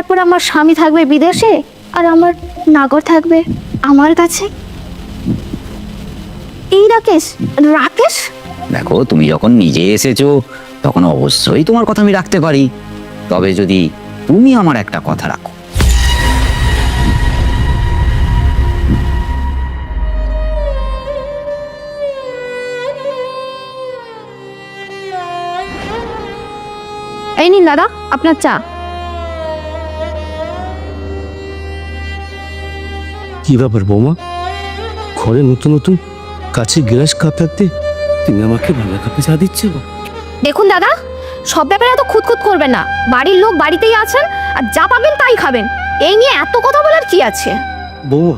তারপর আমার স্বামী থাকবে বিদেশে আর আমার নাগর থাকবে আমার কাছে? এই রাকেশ রাকেশ? দেখো তুমি যখন নিজে এসেছ তখন অবশ্যই তোমার কথা আমি রাখতে পারি। তবে যদি তুমি আমার একটা কথা রাখো। এই নিন দাদা আপনার চা। কি ব্যাপার বৌমা? ঘরে নতুন নতুন কাছে গ্লাস কাপ থাকতে তুমি আমাকে ভাঙা কাপে চা দিচ্ছে দেখুন দাদা সব ব্যাপারে এত খুঁতখুত করবেন না। বাড়ির লোক বাড়িতেই আছেন আর যা পাবেন তাই খাবেন। এই নিয়ে এত কথা বলার কি আছে? বৌমা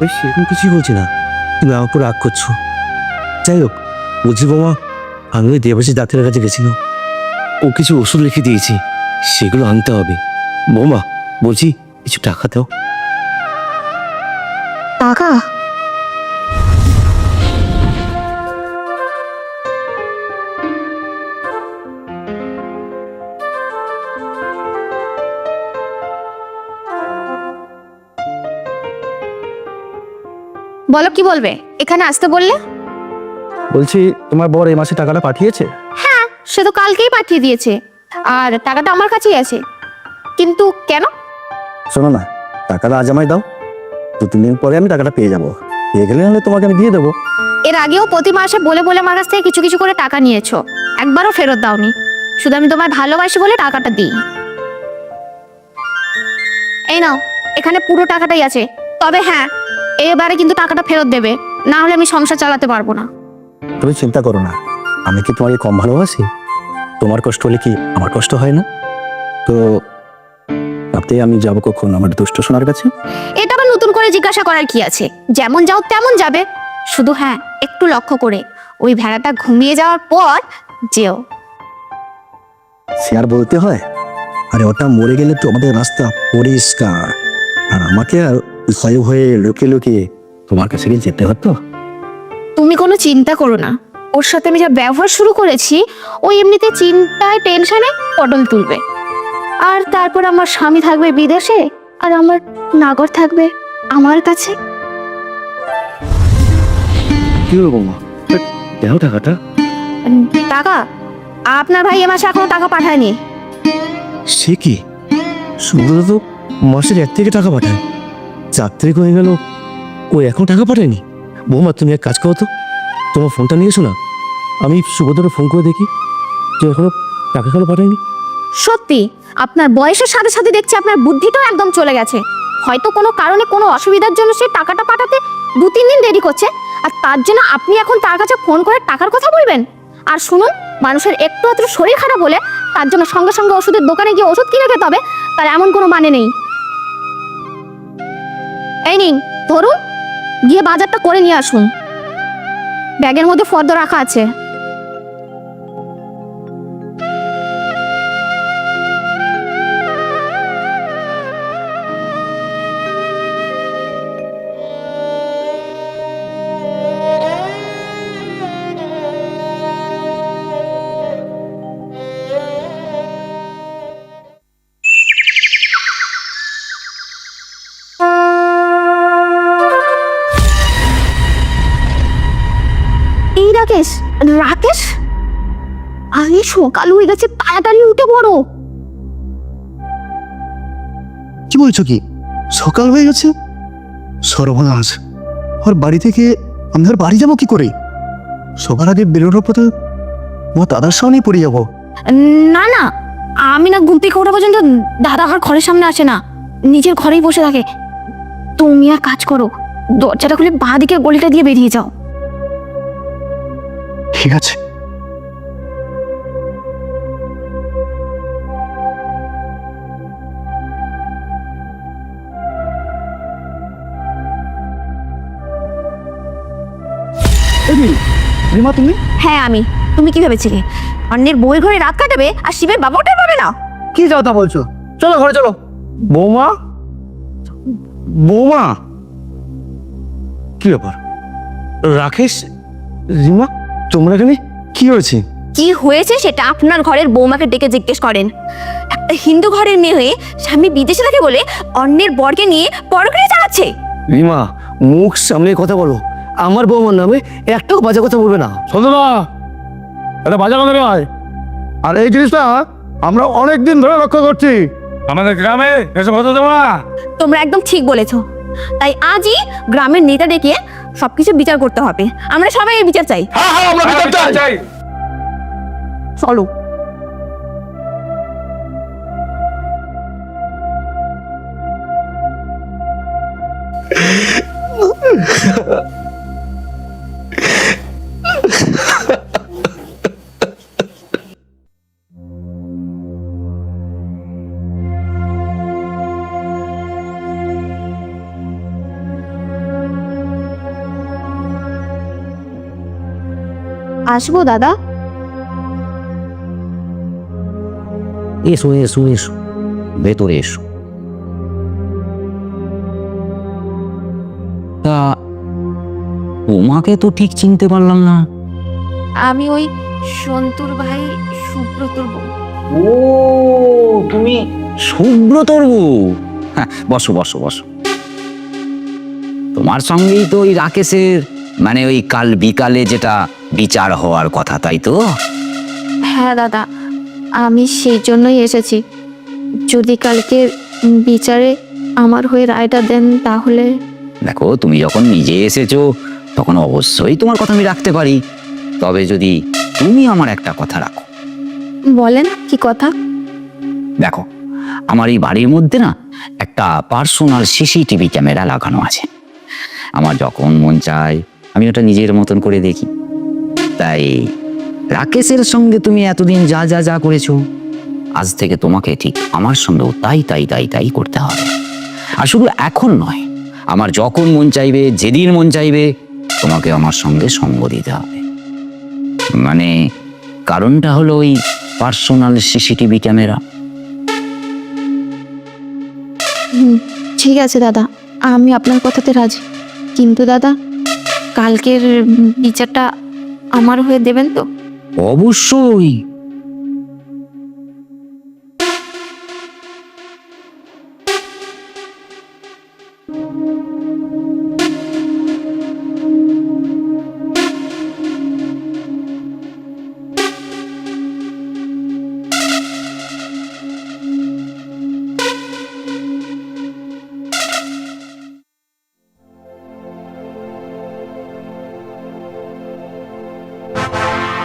ওই সেরকম কিছুই হচ্ছে না। তুমি আমার উপর রাগ করছ। যাই হোক বুঝি বৌমা আমি ওই দেবাসী ডাক্তারের কাছে গেছিলাম ও কিছু ওষুধ লিখে দিয়েছি সেগুলো আনতে হবে। বৌমা বলছি কিছু টাকা দাও। বলো কি বলবে? এখানে আসতে বললে? বলছি তোমার বর এই মাসে টাকাটা পাঠিয়েছে? হ্যাঁ সে তো কালকেই পাঠিয়ে দিয়েছে। আর টাকাটা আমার কাছেই আছে। কিন্তু কেন? শোনো না টাকাটা আজ আমায় দাও। দু তিন দিন পরে আমি টাকাটা পেয়ে যাব। পেয়ে গেলে নাহলে তোমাকে আমি দিয়ে দেবো। এর আগেও প্রতি মাসে বলে বলে আমার কাছ থেকে কিছু কিছু করে টাকা নিয়েছো। একবারও ফেরত দাওনি। শুধু আমি তোমায় ভালোবাসি বলে টাকাটা দিই। এই নাও এখানে পুরো টাকাটাই আছে। তবে হ্যাঁ এবারে কিন্তু টাকাটা ফেরত দেবে। না হলে আমি সংসার চালাতে পারব না। তুমি চিন্তা করো না। আমি কি তোমাকে কম ভালোবাসি? তোমার কষ্ট হলে কি আমার কষ্ট হয় না? তো ভাবতেই আমি যাব কখন আমার দুষ্ট সোনার কাছে? এটা আবার নতুন করে জিজ্ঞাসা করার কি আছে? যেমন যাও তেমন যাবে। শুধু হ্যাঁ একটু লক্ষ্য করে। ওই ভেড়াটা ঘুমিয়ে যাওয়ার পর যেও। সে আর বলতে হয় আরে ওটা মরে গেলে তো আমাদের রাস্তা পরিষ্কার। আর আমাকে আর ভয়ে ভয়ে লুকিয়ে লুকিয়ে তোমার কাছে গিয়ে যেতে হতো? তুমি কোনো চিন্তা করো না। ওর সাথে আমি যা ব্যবহার শুরু করেছি ও এমনিতে চিন্তায় টেনশনে পটল তুলবে। আর তারপর আমার স্বামী থাকবে বিদেশে আর আমার নাগর থাকবে আমার কাছে। কি হলো বৌমা? দেও টাকাটা? টাকা? আপনার ভাই এ মাসে এখনও টাকা পাঠায়নি। সে কি? সুব্রত তো মাসের এক থেকে টাকা পাঠায়। তারিখ হয়ে গেল। ও এখন টাকা পাঠায়নি। বৌমা, তুমি এক কাজ করো তো। তোমার ফোনটা নিয়ে এসো না। আমি সুব্রতকে ফোন করে দেখি। তুই এখনও টাকা কেন পাঠায়নি? সত্যি, আপনার বয়সের সাথে সাথে দেখছি আপনার বুদ্ধিটাও একদম চলে গেছে। হয়তো কোনো কারণে কোনো অসুবিধার জন্য সে টাকাটা পাঠাতে দু, তিন দিন দেরি করছে। আর তার জন্য আপনি এখন তার কাছে ফোন করে টাকার কথা বলবেন? আর শুনুন, মানুষের একটু একটু শরীর খারাপ হলে তার জন্য সঙ্গে সঙ্গে ওষুধের দোকানে গিয়ে ওষুধ কিনে খেতে হবে। তার এমন কোনো মানে নেই। এই নিন ধরুন। গিয়ে বাজারটা করে নিয়ে আসুন। ব্যাগের মধ্যে ফর্দ রাখা আছে। রাকেশ? আরে সকাল হয়ে গেছে তাড়াতাড়ি উঠে পড়ো। কি বলছো কি? সকাল হয়ে গেছে? সর্বনাশ ওর বাড়ি থেকে আমি ওর বাড়ি যাব কি করে? সবার আগে বেরোনোর পথে ও দাদার সামনেই পড়ে যাব। না না আমি না ঘুম থেকে ওঠা পর্যন্ত দাদা আমার ঘরের সামনে আসে না। নিজের ঘরেই বসে থাকে। তুমি এক কাজ করো দরজাটা খুলে বাঁ দিকের গলিটা দিয়ে বেরিয়ে যাও। ঠিক আছে। রিমা তুমি? হ্যাঁ আমি। তুমি কি ভেবেছিলে? অন্যের বউয়ের ঘরে রাত কাটাবে আর শিবের বাবাটাই পাবে না? কি কথা বলছো? চলো ঘরে চলো। বৌমা? বৌমা? কি ব্যাপার? রাকেশ? রিমা? তোমরা এখানে কি হয়েছে? কি হয়েছে সেটা আপনার ঘরের বৌমাকে ডেকে জিজ্ঞেস করেন। একটা হিন্দু ঘরের মেয়ে হয়ে স্বামী বিদেশে থাকে বলে অন্যের বরকে নিয়ে পরক্রিয়া চালাচ্ছে। রিমা মুখ সামনে কথা বলো। আমার বৌমার নামে একটাও বাজে কথা বলবে না। সন্ধ্যা এটা বাজার কথা নয়। আর এই জিনিসটা আমরা অনেক দিন ধরে লক্ষ্য করছি। আমাদের গ্রামে এসব হতে দেবো না তোমরা একদম ঠিক বলেছ। তাই আজই গ্রামের নেতা ডেকে সবকিছু বিচার করতে হবে। আমরা সবাই বিচার চাই। হ্যাঁ হ্যাঁ আমরা বিচার চাই। চলো। আসব দাদা? এসো এসো এসো। ভেতরে এসো। তা তোমাকে তো ঠিক চিনতে পারলাম না। আমি ওই সন্তুর ভাই সুব্রতর বউ। ও তুমি সুব্রতর বউ? হ্যাঁ বসো বসো বসো। তোমার সঙ্গেই তো ওই রাকেশের মানে ওই কাল বিকালে যেটা বিচার হওয়ার কথা তাই তো? হ্যাঁ দাদা। আমি সেই জন্যই এসেছি। যদি কালকে বিচারে আমার হয়ে রায়টা দেন তাহলে দেখো তুমি যখন নিজে এসেছ তখন অবশ্যই তোমার কথা আমি রাখতে পারি। তবে যদি তুমি আমার একটা কথা রাখো। বলেন কি কথা? দেখো আমার এই বাড়ির মধ্যে না একটা পার্সোনাল সিসিটিভি ক্যামেরা লাগানো আছে। আমার যখন মন চায় আমি ওটা নিজের মতন করে দেখি। তাই রাকেশের সঙ্গে তুমি এতদিন যা যা যা করেছ, আজ থেকে তোমাকে ঠিক আমার সঙ্গেও তাই তাই তাই তাই করতে হবে। আর শুধু এখন নয়, আমার যখন মন চাইবে, যেদিন মন চাইবে, তোমাকে আমার সঙ্গে সঙ্গ দিতে হবে। মানে কারণটা হলো ওই পার্সোনাল সিসিটিভি ক্যামেরা। ঠিক আছে দাদা, আমি আপনার কথাতে রাজি। কিন্তু দাদা, কালকের বিচারটা আমার হয়ে দেবেন তো? অবশ্যই।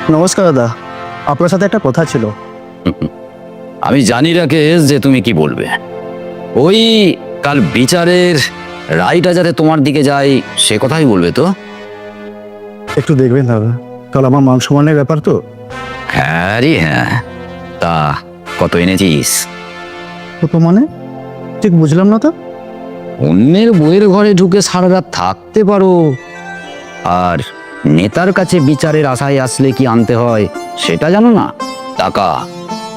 নমস্কার দাদা আপনার সাথে একটা কথা ছিল। আমি জানি রাকেশ যে তুমি কি বলবে। ওই কাল বিচারের রায়টা যাতে তোমার দিকে যায় সে কথাই বলবে তো? একটু দেখবেন দাদা কাল আমার মান সম্মানের ব্যাপার তো। হ্যাঁ রে হ্যাঁ। তা কত এনেছিস? কত মানে? ঠিক বুঝলাম না তো। অন্যের বইয়ের ঘরে ঢুকে সারা রাত থাকতে পারো। আর নেতার কাছে বিচারের আশায় আসলে কি আনতে হয় সেটা জানো না? টাকা।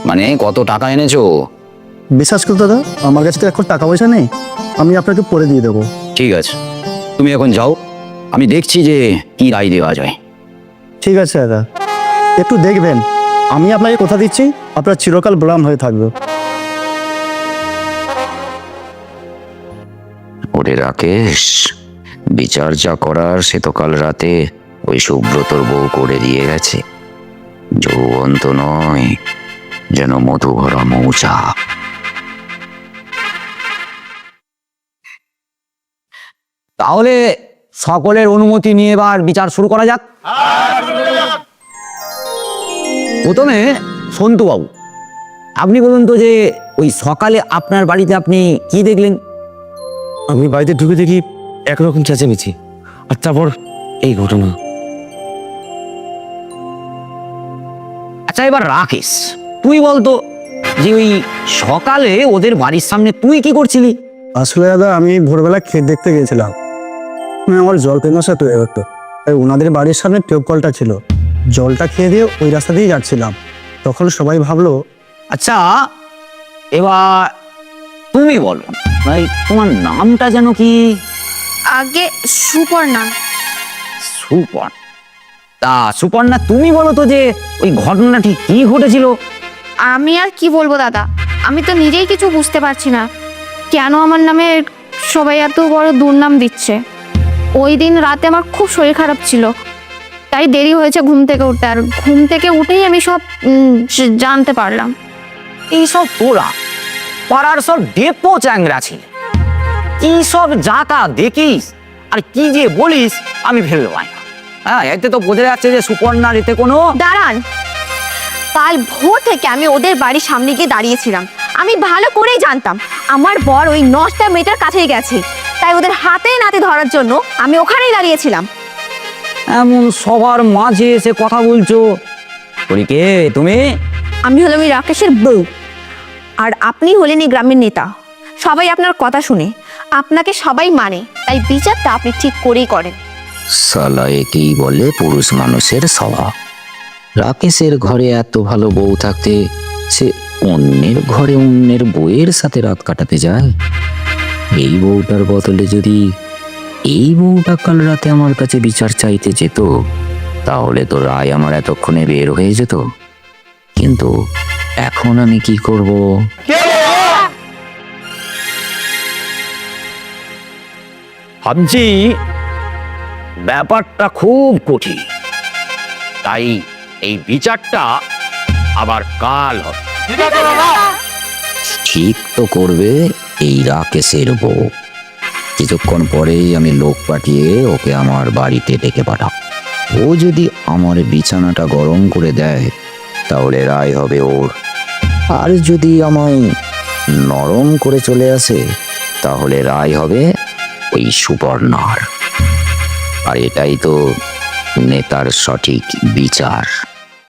মানে কত টাকা এনেছো? বিশ্বাস করো দাদা আমার কাছে তো এখন টাকা পয়সা নেই। আমি আপনাকে পরে দিয়ে দেবো। ঠিক আছে। তুমি এখন যাও। আমি দেখছি যে কি রায় দেওয়া যায়। ঠিক আছে দাদা। একটু দেখবেন। আমি আপনাকে কথা দিচ্ছি আপনার চিরকাল ব্লাম হয়ে থাকবে। ওরে রাকেশ বিচার যা করার সে তো কাল রাতে ওই সুব্রতর বউ করে দিয়ে গেছে। যৌবন তো নয় যেন মধু ভরা মৌচা। তাহলে সকলের অনুমতি নিয়ে এবার বিচার শুরু করা যাক। প্রথমে সন্তু বাবু আপনি বলুন তো যে ওই সকালে আপনার বাড়িতে আপনি কি দেখলেন? আমি বাড়িতে ঢুকে দেখি একরকম চেঁচেমেচি আর তারপর এই ঘটনা। আচ্ছা এবার রাকেশ তুই বলতো যে ওই সকালে ওদের বাড়ির সামনে তুই কি করছিলি? আসলে দাদা আমি ভোরবেলা খেত দেখতে গেছিলাম। আমি আমার জল পেঙ্গাসা তৈরি হতো। তাই ওনাদের বাড়ির সামনে টিউব কলটা ছিল। জলটা খেয়ে দিয়ে ওই রাস্তা দিয়ে যাচ্ছিলাম। তখন সবাই ভাবলো আচ্ছা এবার তুমি বলো ভাই তোমার নামটা যেন কি? আগে সুপর্ণা। সুপর্ণ? তা সুপর্ণা তুমি বলো তো যে ওই ঘটনাটি কি ঘটেছিল? আমি আর কি বলব দাদা? আমি তো নিজেই কিছু বুঝতে পারছি না। কেন আমার নামে সবাই এত বড় দুর্নাম দিচ্ছে? ওই দিন রাতে আমার খুব শরীর খারাপ ছিল। তাই দেরি হয়েছে ঘুম থেকে উঠতে। আর ঘুম থেকে উঠেই আমি সব জানতে পারলাম। এইসব তোরা? পাড়ার সব ডেপো চ্যাংরা ছিল। কি সব যাতা দেখিস? আর কি যে বলিস আমি ভেবে পাই না। হ্যাঁ এতে তো বোঝা যাচ্ছে যে সুপর্ণার এতে কোনো দাঁড়ান। কাল ভোর থেকে আমি ওদের বাড়ির সামনে গিয়ে দাঁড়িয়েছিলাম। আমি ভালো করেই জানতাম আমার বর ওই নষ্টা মেয়েটার কাছেই গেছে। তাই ওদের হাতে নাতে ধরার জন্য আমি ওখানেই দাঁড়িয়েছিলাম। এমন সবার মাঝে এসে কথা বলছো। বলি কে? তুমি? আমি হলাম এই রাকেশের বউ। আর আপনি হলেন এই গ্রামের নেতা। সবাই আপনার কথা শুনে আপনাকে সবাই মানে। তাই বিচারটা আপনি ঠিক করেই করেন। সালা একেই বলে পুরুষ মানুষের স্বভাব রাকেশের ঘরে এত ভালো বউ থাকতে সে অন্যের ঘরে অন্যের বউয়ের সাথে রাত কাটাতে যায়? এই বউটার বদলে যদি এই বউটা কাল রাতে আমার কাছে বিচার চাইতে যেত তাহলে তো রায় আমার এতক্ষণে বের হয়ে যেত। কিন্তু এখন আমি কি করব? ভাবছি ব্যাপারটা খুব কঠিন। তাই এই বিচারটা আবার কাল হবে। ঠিক তো করবে এই রাকেশের বউ। কিছুক্ষণ পরেই আমি লোক পাঠিয়ে ওকে আমার বাড়িতে ডেকে পাঠাও। ও যদি আমার বিছানাটা গরম করে দেয়, তাহলে রায় হবে ওর। আর যদি আমায় নরম করে চলে আসে, তাহলে রায় হবে ওই সুবর্ণার আর এটাই তো নেতার সঠিক বিচার।